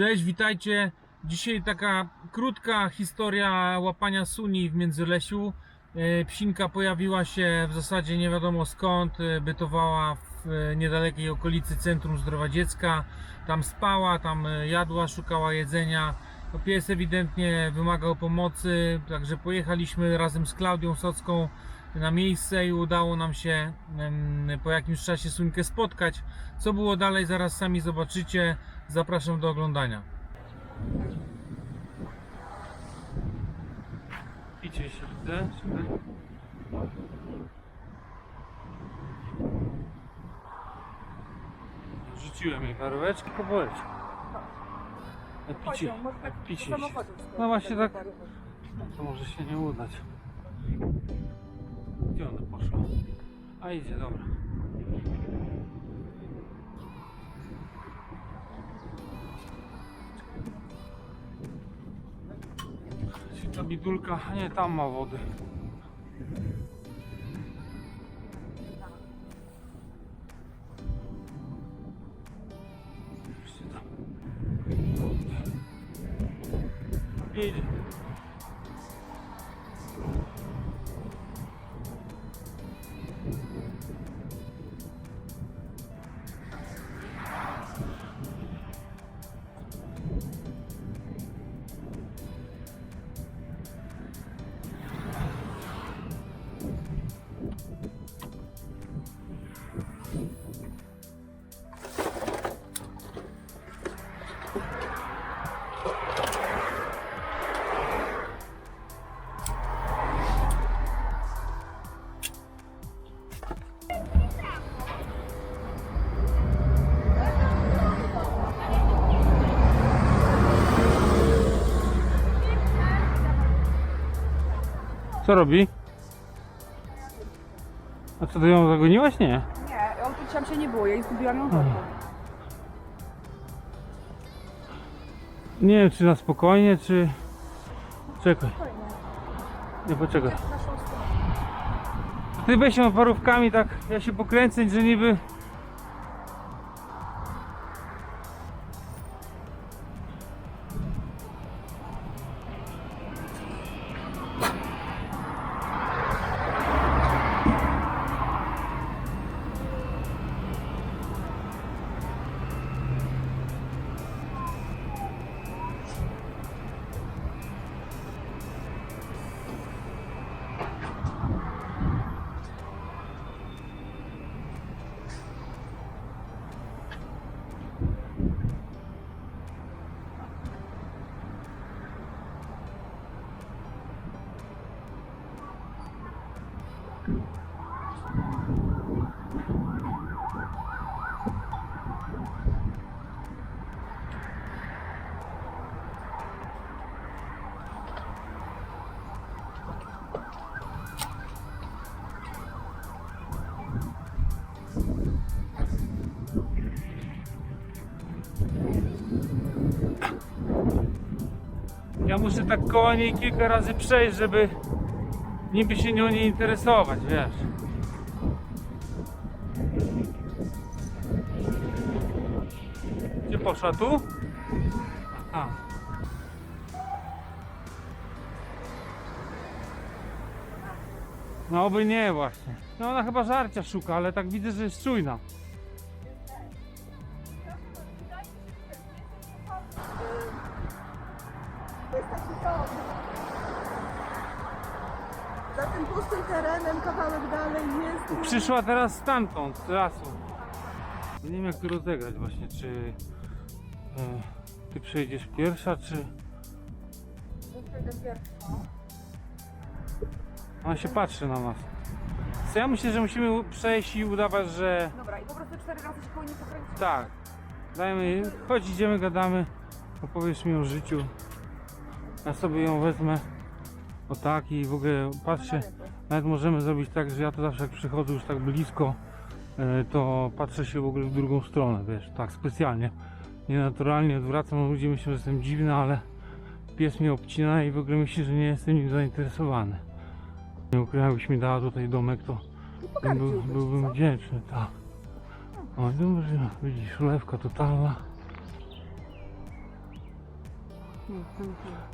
Cześć, witajcie. Dzisiaj taka krótka historia łapania suni w Międzylesiu. E, Psinka pojawiła się w zasadzie nie wiadomo skąd, e, bytowała w e, niedalekiej okolicy Centrum Zdrowia Dziecka. Tam spała, tam jadła, szukała jedzenia. Pies ewidentnie wymagał pomocy, także pojechaliśmy razem z Klaudią Socką na miejsce i udało nam się po jakimś czasie Sunkę spotkać. Co było dalej, zaraz sami zobaczycie. Zapraszam do oglądania. Idzie się, widzę. Rzuciłem jej paróweczki, powoleć. Na picie. Tak picie się. No właśnie tak. To może się nie udać. Gdzie ona poszła? A idzie, dobra. Ta bidulka, nie tam ma wody. Idzie. Co robi? A co, ty ją zagoniłaś? Nie. Nie, on tu tam się nie było, ja jej zgubiłam ją w worku. Nie wiem, czy na spokojnie, czy... Czekaj, Spokojnie. nie poczekaj. Ty weź ją parówkami tak, ja się pokręcę, że niby... Ja muszę tak koło niej kilka razy przejść, żeby niby się nią nie interesować, wiesz. Gdzie poszła? Tu? A. No oby nie właśnie. No ona chyba żarcia szuka, ale tak widzę, że jest czujna. Tym terenem, kawałek dalej jest... Przyszła teraz stamtąd, z lasu. Nie wiem jak to rozegrać właśnie, czy e, ty przejdziesz pierwsza, czy ona się patrzy na nas. Co ja myślę, że musimy przejść i udawać, że Dobra, i po prostu cztery razy się koło niej pokręcić. tak. Dajmy jej, chodź idziemy, gadamy, opowiesz mi o życiu. Ja sobie ją wezmę o tak i w ogóle patrzcie, nawet możemy zrobić tak, że ja to zawsze jak przychodzę już tak blisko, e, to patrzę się w ogóle w drugą stronę, wiesz, tak specjalnie. Nienaturalnie odwracam, ludzie myślą, że jestem dziwny, ale pies mnie obcina i w ogóle myśli, że nie jestem nim zainteresowany. Nie ukrywam, jakbyś mi dała tutaj domek, to Pokarciłbyś, byłbym co? wdzięczny, tak. O, dobrze, widzisz, lewka totalna.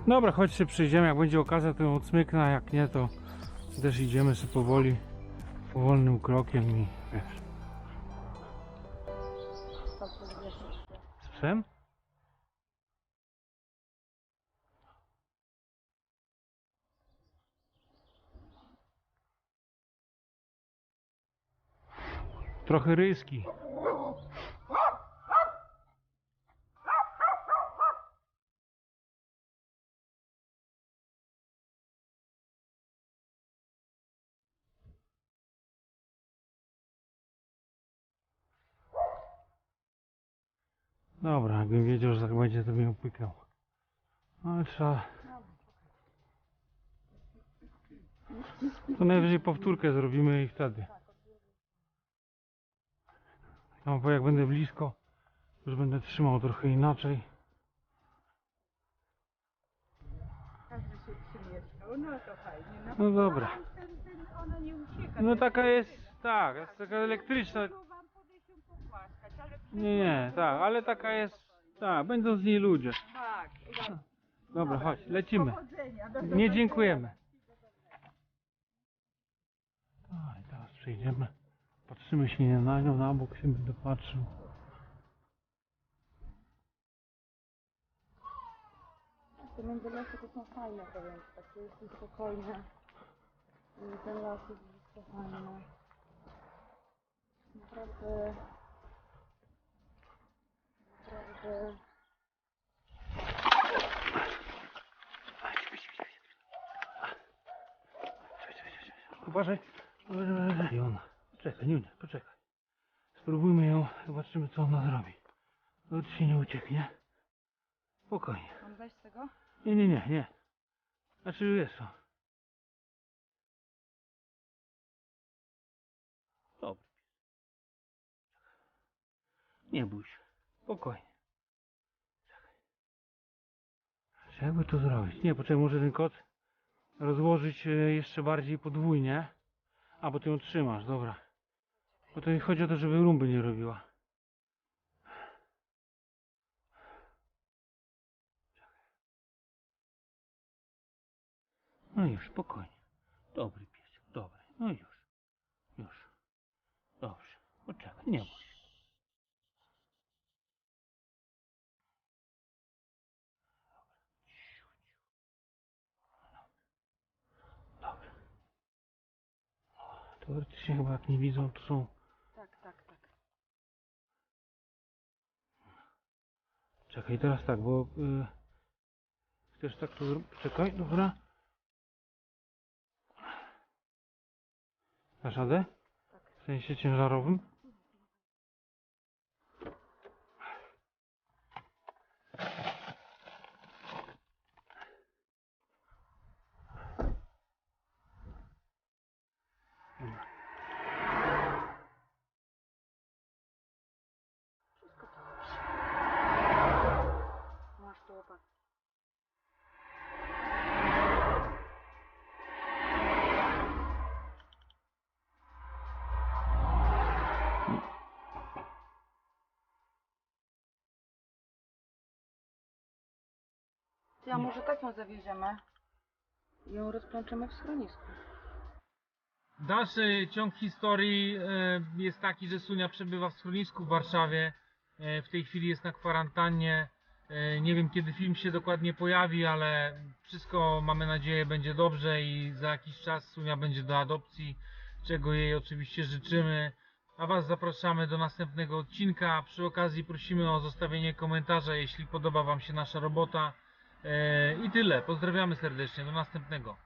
Dobra, chodź się przyjdziemy, jak będzie okazja to ją odsmyknę, jak nie to też idziemy sobie powoli, powolnym krokiem i wiesz. Z? Trochę ryski. Dobra, jakbym wiedział, że tak będzie, to bym ją pykał. No ale trzeba... To najwyżej powtórkę zrobimy i wtedy. No bo jak będę blisko, już będę trzymał trochę inaczej. No dobra. No taka jest, tak, jest taka elektryczna. Tu wam podejść ją pogłaskać, ale Nie, nie, tak, ale taka jest, tak, będą z niej ludzie. tak. Dobra, chodź, lecimy. Powodzenia. Do Nie dziękujemy. A, i teraz przejdziemy. Patrzymy się nie na nią, na bok się będę patrzył. Te międzylasy to są fajne, powiem takie jest spokojne. I ten las jest bardzo fajny. Naprawdę... Naprawdę... Uważaj. I ona. Poczekaj, Niunia, poczekaj. Spróbujmy ją, zobaczymy co ona zrobi. Ci się nie ucieknie. Spokojnie. Mam wejść z tego? Nie, nie, nie, nie. Znaczy jest to. Dobry. Nie bój się. Spokojnie. Czy Jakby to zrobić? Nie, poczekaj, może ten kot rozłożyć e, jeszcze bardziej podwójnie. A, bo ty ją trzymasz, dobra. Bo to chodzi o to, żeby rumby nie robiła. No już, spokojnie. Dobry pies, dobry. No już, już. Dobrze. Poczekaj, nie bój Teoretycznie chyba jak nie widzą, to są... Tak, tak, tak. Czekaj, teraz tak, bo... Y... Chcesz tak to zrobić? Czekaj, dobra. Dasz radę? W sensie ciężarowym? Ty, a może tak ją zawieziemy i ją rozplączymy w schronisku. Dalszy ciąg historii e, jest taki, że Sunia przebywa w schronisku w Warszawie. E, W tej chwili jest na kwarantannie. E, Nie wiem kiedy film się dokładnie pojawi, ale wszystko mamy nadzieję będzie dobrze i za jakiś czas Sunia będzie do adopcji, czego jej oczywiście życzymy. A Was zapraszamy do następnego odcinka. Przy okazji prosimy o zostawienie komentarza, jeśli podoba Wam się nasza robota. E, I tyle. Pozdrawiamy serdecznie. Do następnego.